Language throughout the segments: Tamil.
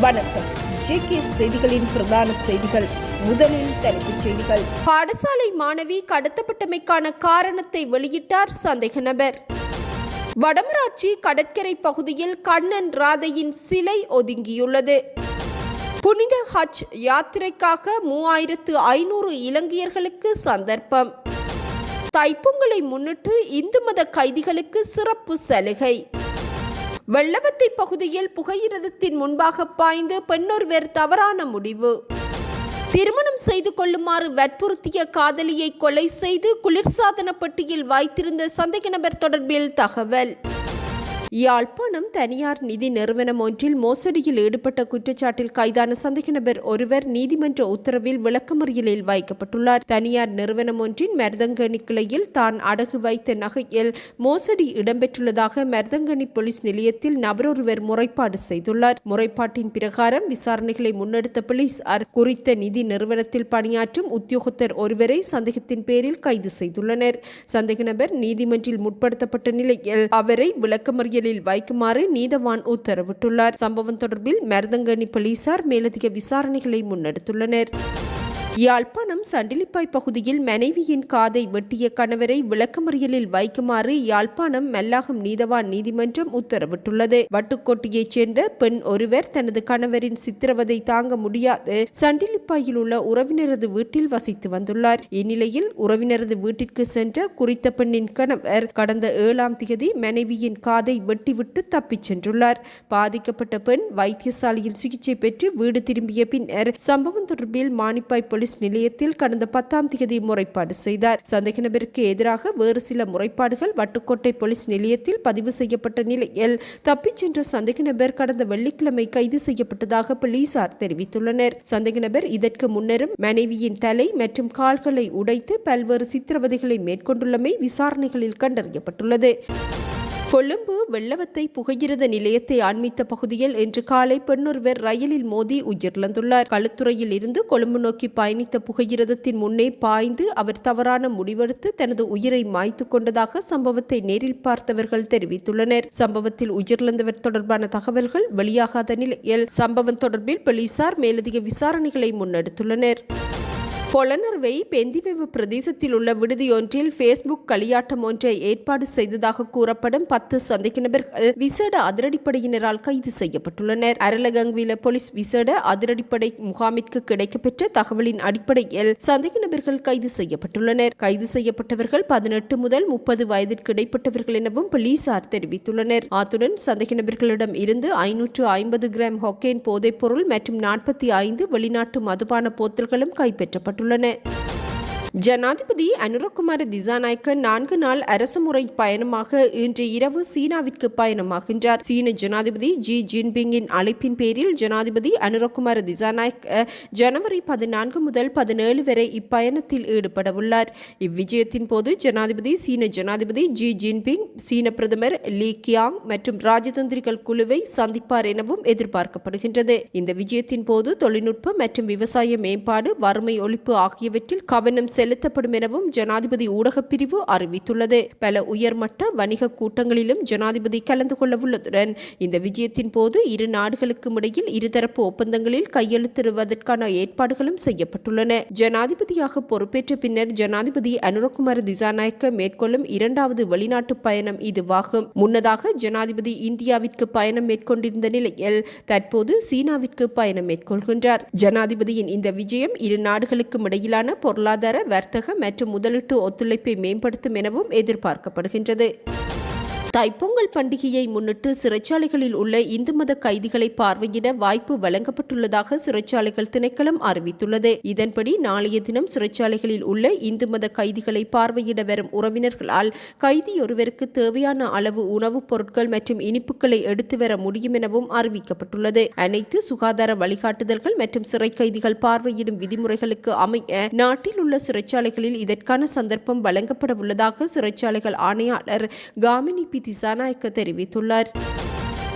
வணக்கம். ஜேகே செய்திகளின் பிரதான செய்திகள். முதலில் தலைப்புச் செய்திகள். பாடசாலை மாணவி கடத்தப்பட்டமைக்கான காரணத்தை வெளியிட்டார் சந்தேக நபர். வடமராட்சி கடற்கரை பகுதியில் கண்ணன் ராதையின் சிலை ஒதுங்கியுள்ளது. புனித ஹஜ் யாத்திரைக்காக மூவாயிரத்து ஐநூறு இலங்கையர்களுக்கு சந்தர்ப்பம். தைப்பொங்கலை முன்னிட்டு இந்து மத கைதிகளுக்கு சிறப்பு சலுகை. வெள்ளவத்தை பகுதியில் புகையிரதத்தின் முன்பாக பாய்ந்து பெண்ணொருவர் தவறான முடிவு. திருமணம் செய்து கொள்ளுமாறு வற்புறுத்திய காதலியை கொலை செய்து குளிர்சாதன பெட்டியில் வைத்திருந்த சந்தேக நபர் தொடர்பில் தகவல். யாழ்ப்பாணம் தனியார் நிதி நிறுவனம் ஒன்றில் மோசடியில் ஈடுபட்ட குற்றச்சாட்டில் கைதான சந்தேக நபர் ஒருவர் நீதிமன்ற உத்தரவில் விளக்கமறியலில் வைக்கப்பட்டுள்ளார். தனியார் நிறுவனம் ஒன்றின் மருதங்கணி கிளையில் தான் அடகு வைத்த நகையில் மோசடி இடம்பெற்றுள்ளதாக மருதங்கணி போலீஸ் நிலையத்தில் நபரொருவர் முறைப்பாடு செய்துள்ளார். முறைப்பாட்டின் பிரகாரம் விசாரணைகளை முன்னெடுத்த போலீசார் குறித்த நிதி நிறுவனத்தில் பணியாற்றும் உத்தியோகத்தர் ஒருவரை சந்தேகத்தின் பேரில் கைது செய்துள்ளனர். சந்தேக நபர் நீதிமன்றில் முற்படுத்தப்பட்ட நிலையில் அவரை விளக்கமறியல் பட்டியலில் வைக்குமாறு நீதவான் உத்தரவிட்டுள்ளார். சம்பவம் தொடர்பில் மருதங்கனி போலீசார் மேலதிக விசாரணைகளை முன்னெடுத்துள்ளனர். யாழ்ப்பாணம் சண்டிலிப்பாய் பகுதியில் மனைவியின் காதை வெட்டிய கணவரை விளக்கமறியலில் வைக்குமாறு யாழ்ப்பாணம் மெல்லாகம் நீதவான் நீதிமன்றம் உத்தரவிட்டுள்ளது. வட்டுக்கோட்டையைச் சேர்ந்த பெண் ஒருவர் தனது கணவரின் சித்திரவதை தாங்க முடியாது. சண்டிலிப்பாயில் உள்ள உறவினரது வீட்டில் வசித்து வந்துள்ளார். இந்நிலையில் உறவினரது வீட்டிற்கு சென்ற குறித்த பெண்ணின் கணவர் கடந்த ஏழாம் தேதி மனைவியின் காதை வெட்டிவிட்டு தப்பிச் சென்றுள்ளார். பாதிக்கப்பட்ட பெண் வைத்தியசாலையில் சிகிச்சை பெற்று வீடு திரும்பிய பின்னர் சம்பவம் தொடர்பில் மானிப்பாய் போலீஸ் நிலையத்தில் கடந்த பத்தாம் தேதி முறைப்பாடு செய்தார். சந்தேக நபருக்கு எதிராக வேறு சில முறைப்பாடுகள் வட்டுக்கோட்டை போலீஸ் நிலையத்தில் பதிவு செய்யப்பட்ட நிலையில் தப்பிச் சென்ற சந்தேக நபர் கடந்த வெள்ளிக்கிழமை கைது செய்யப்பட்டதாக போலீசார் தெரிவித்துள்ளனர். சந்தேக நபர் இதற்கு முன்னரும் மனைவியின் தலை மற்றும் கால்களை உடைத்து பல்வேறு சித்திரவதைகளை மேற்கொண்டுள்ளமை விசாரணைகளில் கண்டறியப்பட்டுள்ளது. கொழும்பு வெள்ளவத்தை புகையிரத நிலையத்தை ஆன்மித்த பகுதியில் இன்று காலை பெண்ணொருவர் ரயிலில் மோதி உயிரிழந்துள்ளார். களுத்துறையில் இருந்து கொழும்பு நோக்கி பயணித்த புகையிரதத்தின் முன்னே பாய்ந்து அவர் தவறான முடிவெடுத்து தனது உயிரை மாய்த்து கொண்டதாக சம்பவத்தை நேரில் பார்த்தவர்கள் தெரிவித்துள்ளனர். சம்பவத்தில் உயிரிழந்தவர் தொடர்பான தகவல்கள் வெளியாகாத நிலையில் சம்பவம் தொடர்பில் போலீசார் மேலதிக விசாரணைகளை முன்னெடுத்துள்ளனர். பொலனர்வை பெந்திவெவு பிரதேசத்தில் உள்ள விடுதியொன்றில் ஃபேஸ்புக் களியாட்டம் ஒன்றை ஏற்பாடு செய்ததாக கூறப்படும் பத்து சந்தேக நபர்கள் விசேட அதிரடிப்படையினரால் கைது செய்யப்பட்டுள்ளனர். அரலகங்வில போலீஸ் விசேட அதிரடிப்படை முகாமிற்கு கிடைக்கப்பெற்ற தகவலின் அடிப்படையில் சந்தேக நபர்கள் கைது செய்யப்பட்டுள்ளனர். கைது செய்யப்பட்டவர்கள் பதினெட்டு முதல் முப்பது வயதிற்கு இடைப்பட்டவர்கள் எனவும் போலீசார் தெரிவித்துள்ளனர். அத்துடன் சந்தேக நபர்களிடம் இருந்து ஐநூற்று ஐம்பது கிராம் ஹொக்கேன் போதைப்பொருள் மற்றும் நாற்பத்தி ஐந்து வெளிநாட்டு மதுபான போத்தல்களும் கைப்பற்றப்பட்டுள்ளன ஜனாதிபதி அனுரகுமார திசாநாயக்க நான்கு நாள் அரசுமுறை பயணமாக இன்று இரவு சீனாவிற்கு பயணமாகின்றார். சீன ஜனாதிபதி ஜி ஜின்பிங்கின் அழைப்பின் பேரில் ஜனாதிபதி அனுரகுமார திசாநாயக்க ஜனவரி பதினான்கு முதல் பதினேழு வரை இப்பயணத்தில் ஈடுபடவுள்ளார். இவ்விஜயத்தின் போது ஜனாதிபதி சீன ஜனாதிபதி ஜி ஜின்பிங் சீன பிரதமர் லீ கியாங் மற்றும் ராஜதந்திரிகள் குழுவை சந்திப்பார் எனவும் எதிர்பார்க்கப்படுகின்றது. இந்த விஜயத்தின் போது தொழில்நுட்பம் மற்றும் விவசாய மேம்பாடு வறுமை ஒழிப்பு ஆகியவற்றில் கவனம் செலுத்தப்படும் எனவும் ஜனாதிபதி ஊடகப் பிரிவு அறிவித்துள்ளது. பல உயர்மட்ட வணிக கூட்டங்களிலும் ஜனாதிபதி கலந்து கொள்ளவுள்ளதுடன் இந்த விஜயத்தின் போது இரு நாடுகளுக்கும் இடையில் இருதரப்பு ஒப்பந்தங்களில் கையெழுத்திடுவதற்கான ஏற்பாடுகளும் செய்யப்பட்டுள்ளன. ஜனாதிபதியாக பொறுப்பேற்ற பின்னர் ஜனாதிபதி அனுரகுமார் திசாநாயக்க மேற்கொள்ளும் இரண்டாவது வெளிநாட்டு பயணம் இதுவாகும். முன்னதாக ஜனாதிபதி இந்தியாவிற்கு பயணம் மேற்கொண்டிருந்த நிலையில் தற்போது சீனாவிற்கு பயணம் மேற்கொள்கின்றார். ஜனாதிபதியின் இந்த விஜயம் இரு நாடுகளுக்கும் இடையிலான பொருளாதார வர்த்தக மற்றும் முதலீட்டு ஒத்துழைப்பை மேம்படுத்தும் எனவும் எதிர்பார்க்கப்படுகின்றது. தைப்பொங்கல் பண்டிகையை முன்னிட்டு சிறைச்சாலைகளில் உள்ள இந்து மத கைதிகளை பார்வையிட வாய்ப்பு வழங்கப்பட்டுள்ளதாக சிறைச்சாலைகள் திணைக்களம் அறிவித்துள்ளது. இதன்படி நாளைய தினம் சிறைச்சாலைகளில் உள்ள இந்து மத கைதிகளை பார்வையிட வரும் உறவினர்களால் கைதி ஒருவருக்கு தேவையான அளவு உணவுப் பொருட்கள் மற்றும் இனிப்புகளை எடுத்து வர முடியும் எனவும் அறிவிக்கப்பட்டுள்ளது. அனைத்து சுகாதார வழிகாட்டுதல்கள் மற்றும் சிறை கைதிகள் பார்வையிடும் விதிமுறைகளுக்கு அமைய நாட்டில் உள்ள சிறைச்சாலைகளில் இதற்கான சந்தர்ப்பம் வழங்கப்பட உள்ளதாக சிறைச்சாலைகள் ஆணையாளர் காமினி பி. திசாநாயக்க தெரிவித்துள்ளார்.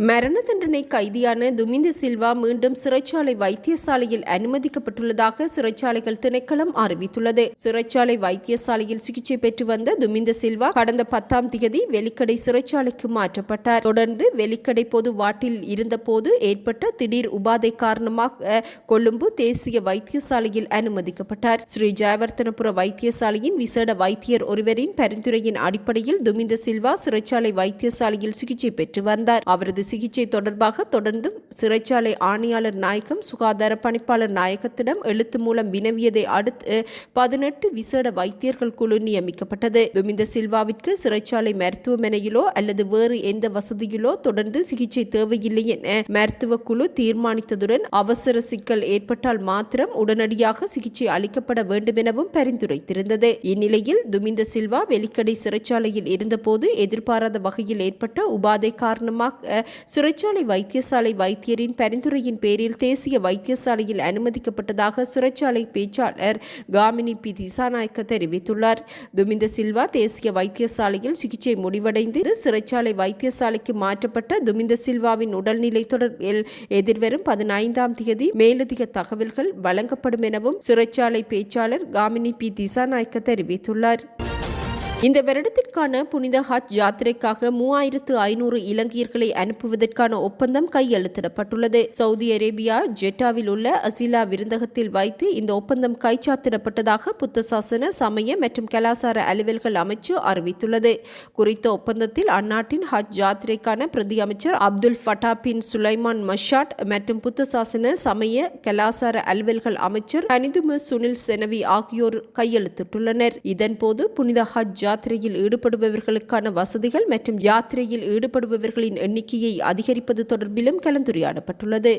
மரண தண்டனை கைதியான துமிந்த சில்வா மீண்டும் சிறைச்சாலை வைத்தியசாலையில் அனுமதிக்கப்பட்டுள்ளதாக சிறைச்சாலைகள் திணைக்களம் அறிவித்துள்ளது. சிறைச்சாலை வைத்தியசாலையில் சிகிச்சை பெற்று வந்த துமிந்த சில்வா கடந்த பத்தாம் தேதி வெலிக்கடை சிறைச்சாலைக்கு மாற்றப்பட்டார். தொடர்ந்து வெலிக்கடை பொது வாட்டில் இருந்தபோது ஏற்பட்ட திடீர் உபாதை காரணமாக கொழும்பு தேசிய வைத்தியசாலையில் அனுமதிக்கப்பட்டார். ஸ்ரீ ஜெயவர்த்தனபுர வைத்தியசாலையின் விசேட வைத்தியர் ஒருவரின் பரிந்துரையின் அடிப்படையில் துமிந்த சில்வா சிறைச்சாலை வைத்தியசாலையில் சிகிச்சை பெற்று வந்தார். அவரது சிகிச்சை தொடர்பாக தொடர்ந்து சிறைச்சாலை ஆணையாளர் நாயகம் சுகாதார பணிப்பாளர் நாயகத்திடம் எழுத்து மூலம் வினவியதை அடுத்து பதினெட்டு விசேட வைத்தியர்கள் குழு நியமிக்கப்பட்டது. துமிந்த சில்வாவிற்கு சிறைச்சாலை மருத்துவமனையிலோ அல்லது வேறு எந்த வசதியிலோ தொடர்ந்து சிகிச்சை தேவையில்லை என மருத்துவ குழு தீர்மானித்ததுடன் அவசர சிக்கல் ஏற்பட்டால் மாத்திரம் உடனடியாக சிகிச்சை அளிக்கப்பட வேண்டும் எனவும் பரிந்துரைத்திருந்தது. இந்நிலையில் துமிந்த சில்வா வெலிக்கடை சிறைச்சாலையில் இருந்தபோது எதிர்பாராத வகையில் ஏற்பட்ட உபாதை காரணமாக சிறைச்சாலை வைத்தியசாலை வைத்தியரின் பரிந்துரையின் பேரில் தேசிய வைத்தியசாலையில் அனுமதிக்கப்பட்டதாக சிறைச்சாலை பேச்சாளர் காமினி பி. திசாநாயக்க தெரிவித்துள்ளார். துமிந்த சில்வா தேசிய வைத்தியசாலையில் சிகிச்சை முடிவடைந்து சிறைச்சாலை வைத்தியசாலைக்கு மாற்றப்பட்ட துமிந்த சில்வாவின் உடல்நிலை தொடர்பில் எதிர்வரும் பதினைந்தாம் தேதி மேலதிக தகவல்கள் வழங்கப்படும் எனவும் சிறைச்சாலை பேச்சாளர் காமினி பி. திசாநாயக்க தெரிவித்துள்ளார். இந்த வருடத்திற்கான புனித ஹஜ் யாத்திரைக்காக மூவாயிரத்து ஐநூறு இலங்கையர்களை அனுப்புவதற்கான ஒப்பந்தம் கையெழுத்திடப்பட்டுள்ளது. சவுதி அரேபியா ஜெட்டாவில் உள்ள அசிலா விருந்தகத்தில் வைத்து இந்த ஒப்பந்தம் கைச்சாத்திடப்பட்டதாக புத்த சாசன சமய மற்றும் கலாசார அலுவல்கள் அமைச்சு அறிவித்துள்ளது. குறித்த ஒப்பந்தத்தில் அந்நாட்டின் ஹஜ் யாத்திரைக்கான பிரதி அமைச்சர் அப்துல் ஃபட்டா பின் சுலைமான் மஷாட் மற்றும் புத்த சாசன சமய கலாசார அலுவல்கள் அமைச்சர் ஹனிதும சுனில் செனவி ஆகியோர் கையெழுத்திட்டுள்ளனர். இதன்போது புனித ஹஜ் யாத்திரையில் ஈடுபடுபவர்களுக்கான வசதிகள் மற்றும் யாத்திரையில் ஈடுபடுபவர்களின் எண்ணிக்கையை அதிகரிப்பது தொடர்பிலும் கலந்துரையாடப்பட்டுள்ளது.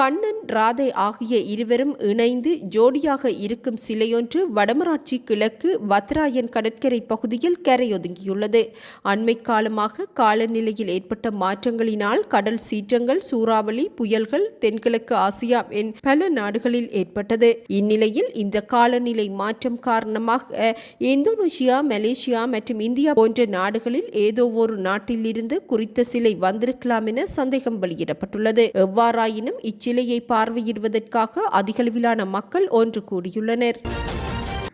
கண்ணன் ராதை ஆகிய இருவரும் இணைந்து ஜோடியாக இருக்கும் சிலையொன்று வடமராட்சி கிழக்கு வத்ராயன் கடற்கரை பகுதியில் கரையொதுங்கியுள்ளது. அண்மை காலமாக காலநிலையில் ஏற்பட்ட மாற்றங்களினால் கடல் சீற்றங்கள் சூறாவளி புயல்கள் தென்கிழக்கு ஆசியா என் பல நாடுகளில் ஏற்பட்டது. இந்நிலையில் இந்த காலநிலை மாற்றம் காரணமாக இந்தோனேஷியா மலேசியா மற்றும் இந்தியா போன்ற நாடுகளில் ஏதோ ஒரு நாட்டிலிருந்து குறித்த சிலை வந்திருக்கலாம் என சந்தேகம் வெளியிடப்பட்டுள்ளது. எவ்வாறாயினும் இச்சிலையை பார்வையிடுவதற்காக அதிகளவிலான மக்கள் ஒன்று கூடியுள்ளனர்.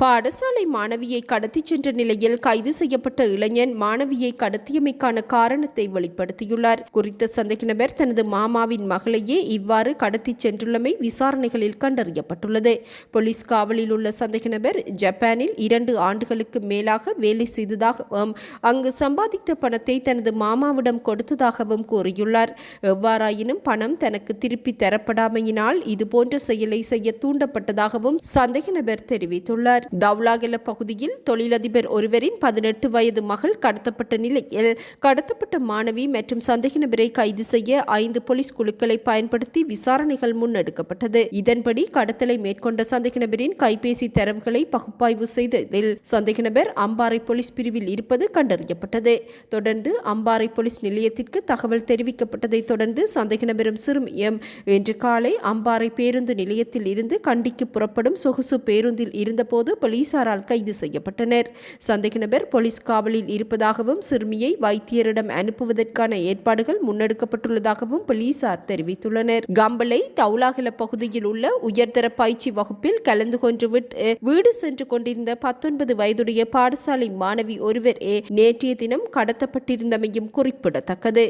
பாடசாலை மாணவியை கடத்திச் சென்ற நிலையில் கைது செய்யப்பட்ட இளைஞன் மாணவியை கடத்தியமைக்கான காரணத்தை வெளிப்படுத்தியுள்ளார். குறித்த சந்தேக நபர் தனது மாமாவின் மகளையே இவ்வாறு கடத்திச் சென்றுள்ளமை விசாரணைகளில் கண்டறியப்பட்டுள்ளது. போலீஸ் காவலில் உள்ள சந்தேக நபர் ஜப்பானில் இரண்டு ஆண்டுகளுக்கு மேலாக வேலை செய்ததாகவும் அங்கு சம்பாதித்த பணத்தை தனது மாமாவிடம் கொடுத்ததாகவும் கூறியுள்ளார். எவ்வாறாயினும் பணம் தனக்கு திருப்பி தரப்படாமையினால் இதுபோன்ற செயலை செய்ய தூண்டப்பட்டதாகவும் சந்தேக நபர் தெரிவித்துள்ளார். தவ்லாகெல பகுதியில் தொழிலதிபர் ஒருவரின் பதினெட்டு வயது மகள் கடத்தப்பட்ட நிலையில் கடத்தப்பட்ட மாணவி மற்றும் சந்தேக நபரை கைது செய்ய ஐந்து போலீஸ் குழுக்களை பயன்படுத்தி விசாரணைகள் முன்னெடுக்கப்பட்டது இதன்படி கடத்தலை மேற்கொண்ட சந்தேக நபரின் கைபேசி தரவுகளை பகுப்பாய்வு செய்ததில் சந்தேக நபர் அம்பாறை போலீஸ் பிரிவில் இருப்பது கண்டறியப்பட்டது. தொடர்ந்து அம்பாறை போலீஸ் நிலையத்திற்கு தகவல் தெரிவிக்கப்பட்டதை தொடர்ந்து சந்தேக நபரும் சிறுமியும் இன்று காலை அம்பாறை பேருந்து நிலையத்தில் இருந்து கண்டிக்கு புறப்படும் சொகுசு பேருந்தில் இருந்தபோது போலீசாரால் கைது செய்யப்பட்டனர். சந்தேக நபர் போலீஸ் காவலில் இருப்பதாகவும் சிறுமியை வைத்தியரிடம் அனுப்புவதற்கான ஏற்பாடுகள் முன்னெடுக்கப்பட்டுள்ளதாகவும் போலீசார் தெரிவித்துள்ளனர். கம்பளை தௌலாகல பகுதியில் உள்ள உயர்தர பயிற்சி வகுப்பில் கலந்து கொண்டு வீடு சென்று கொண்டிருந்த பத்தொன்பது வயதுடைய பாடசாலை மாணவி ஒருவர் நேற்றைய தினம் கடத்தப்பட்டிருந்தமையும் குறிப்பிடத்தக்கது.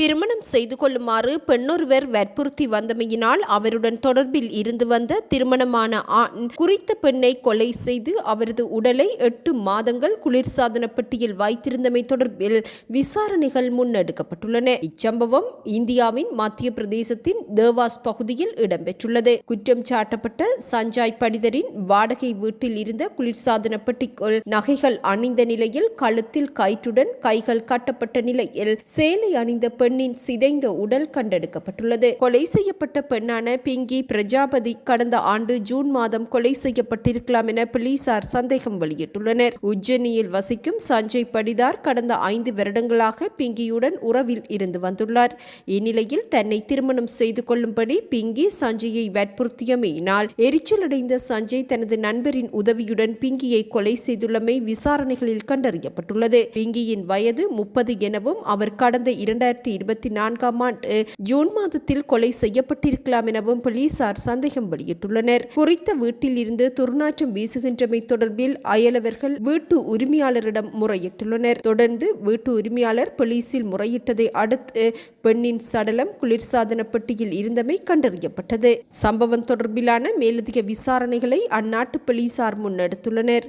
திருமணம் செய்து கொள்ளுமாறு பெண்ணொருவர் வற்புறுத்தி வந்தமையினால் அவருடன் தொடர்பில் இருந்து வந்த திருமணமான ஆண் குறித்த பெண்ணை கொலை செய்து அவரது உடலை எட்டு மாதங்கள் குளிர்சாதன பெட்டியில் வைத்திருந்தமை தொடர்பில் விசாரணைகள் முன்னெடுக்கப்பட்டுள்ளன. இச்சம்பவம் இந்தியாவின் மத்திய பிரதேசத்தின் தேவாஸ் பகுதியில் இடம்பெற்றுள்ளது. குற்றம் சாட்டப்பட்ட சஞ்சாய் படிதரின் வாடகை வீட்டில் இருந்த குளிர்சாதன பெட்டிக்குள் நகைகள் அணிந்த நிலையில் கழுத்தில் கயிற்றுடன் கைகள் கட்டப்பட்ட நிலையில் சேலை அணிந்த பெண் பெண்ணின் சிதைந்த உடல் கண்டெடுக்கப்பட்டுள்ளது. கொலை செய்யப்பட்ட பெண்ணான பிங்கி பிரஜாபதி கடந்த ஆண்டு ஜூன் மாதம் கொலை செய்யப்பட்டிருக்கலாம் என போலீசார் சந்தேகம் வெளியிட்டுள்ளனர். உஜ்ஜனியில் வசிக்கும் சஞ்சய் படிதார் கடந்த ஐந்து வருடங்களாக பிங்கியுடன் உறவில் இருந்து வந்துள்ளார். இந்நிலையில் தன்னை திருமணம் செய்து கொள்ளும்படி பிங்கி சஞ்சயை வற்புறுத்தியமையினால் எரிச்சலடைந்த சஞ்சய் தனது நண்பரின் உதவியுடன் பிங்கியை கொலை செய்துள்ளமை விசாரணைகளில் கண்டறியப்பட்டுள்ளது. பிங்கியின் வயது முப்பது எனவும் அவர் கடந்த இரண்டாயிரத்தி இருபத்தி நான்காம் ஆண்டு ஜூன் மாதத்தில் கொலை செய்யப்பட்டிருக்கலாம் எனவும் போலீசார் சந்தேகம் வெளியிட்டுள்ளனர். குறித்த வீட்டில் இருந்து துர்நாற்றம் வீசுகின்றமை தொடர்பில் அயலவர்கள் வீட்டு உரிமையாளரிடம் முறையிட்டுள்ளனர். தொடர்ந்து வீட்டு உரிமையாளர் போலீசில் முறையிட்டதை அடுத்து பெண்ணின் சடலம் குளிர்சாதன பெட்டியில் இருந்தமை கண்டறியப்பட்டது. சம்பவம் தொடர்பிலான மேலதிக விசாரணைகளை அந்நாட்டு போலீசார் முன்னெடுத்துள்ளனர்.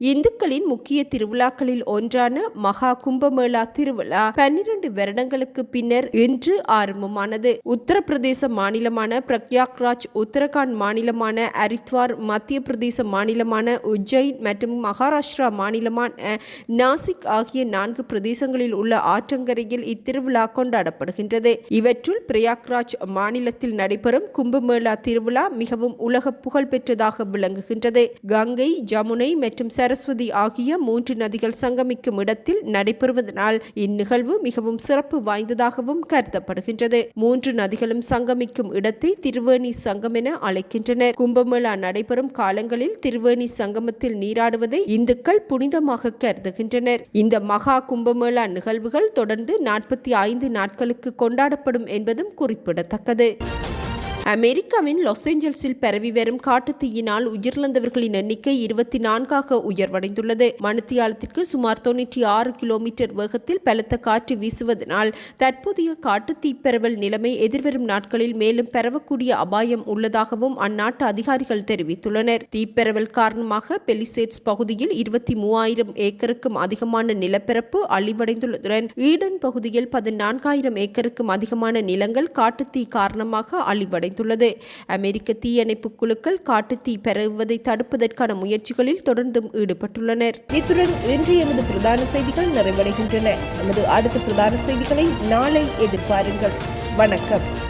இந்துக்களின் முக்கிய திருவிழாக்களில் ஒன்றான மகா கும்பமேளா திருவிழா பன்னிரண்டு வருடங்களுக்கு பின்னர் இன்று ஆரம்பமானது. உத்தரப்பிரதேச மாநிலமான பிரக்யாக்ராஜ் உத்தரகாண்ட் மாநிலமான அரித்வார் மத்திய பிரதேச மாநிலமான உஜ்ஜைன் மற்றும் மகாராஷ்டிரா மாநிலமான நாசிக் ஆகிய நான்கு பிரதேசங்களில் உள்ள ஆற்றங்கரையில் இத்திருவிழா கொண்டாடப்படுகின்றது. இவற்றுள் பிரயாக்ராஜ் மாநிலத்தில் நடைபெறும் கும்பமேளா திருவிழா மிகவும் உலக புகழ் பெற்றதாக விளங்குகின்றது. கங்கை ஜமுனை மற்றும் சரஸ்வதி ஆகிய மூன்று நதிகள் சங்கமிக்கும் இடத்தில் நடைபெறுவதனால் இந்நிகழ்வு மிகவும் சிறப்பு வாய்ந்ததாகவும் கருதப்படுகின்றது. மூன்று நதிகளும் சங்கமிக்கும் இடத்தை திருவேணி சங்கம் என அழைக்கின்றனர். கும்பமேளா நடைபெறும் காலங்களில் திருவேணி சங்கமத்தில் நீராடுவதை இந்துக்கள் புனிதமாக கருதுகின்றனர். இந்த மகா கும்பமேளா நிகழ்வுகள் தொடர்ந்து நாற்பத்தி ஐந்து நாட்களுக்கு கொண்டாடப்படும் என்பதும் குறிப்பிடத்தக்கது. அமெரிக்காவின் லாஸ் ஏஞ்சல்ஸில் பரவி வரும் காட்டுத்தீயினால் உயிரிழந்தவர்களின் எண்ணிக்கை இருபத்தி நான்காக உயர்வடைந்துள்ளது. மணித்தியாலத்திற்கு சுமார் தொன்னூற்றி ஆறு கிலோமீட்டர் வேகத்தில் பலத்த காற்று வீசுவதனால் தற்போதைய காட்டுத்தீ பரவல் நிலைமை எதிர்வரும் நாட்களில் மேலும் பரவக்கூடிய அபாயம் உள்ளதாகவும் அந்நாட்டு அதிகாரிகள் தெரிவித்துள்ளனர். தீப்பரவல் காரணமாக பெலிசேட்ஸ் பகுதியில் இருபத்தி மூவாயிரம் ஏக்கருக்கும் அதிகமான நிலப்பரப்பு அழிவடைந்துள்ளதுடன் ஈடன் பகுதியில் பதினான்காயிரம் ஏக்கருக்கும் அதிகமான நிலங்கள் காட்டுத்தீ காரணமாக அழிவடைந்துள்ளது அமெரிக்க தீயணைப்பு குழுக்கள் காட்டுத்தீ பரவுவதை தடுப்பதற்கான முயற்சிகளில் தொடர்ந்தும் ஈடுபட்டுள்ளனர். இத்துடன் இன்று எமது பிரதான செய்திகள் நிறைவடைகின்றன. எமது அடுத்த பிரதான செய்திகளை நாளை எதிர்பாருங்கள். வணக்கம்.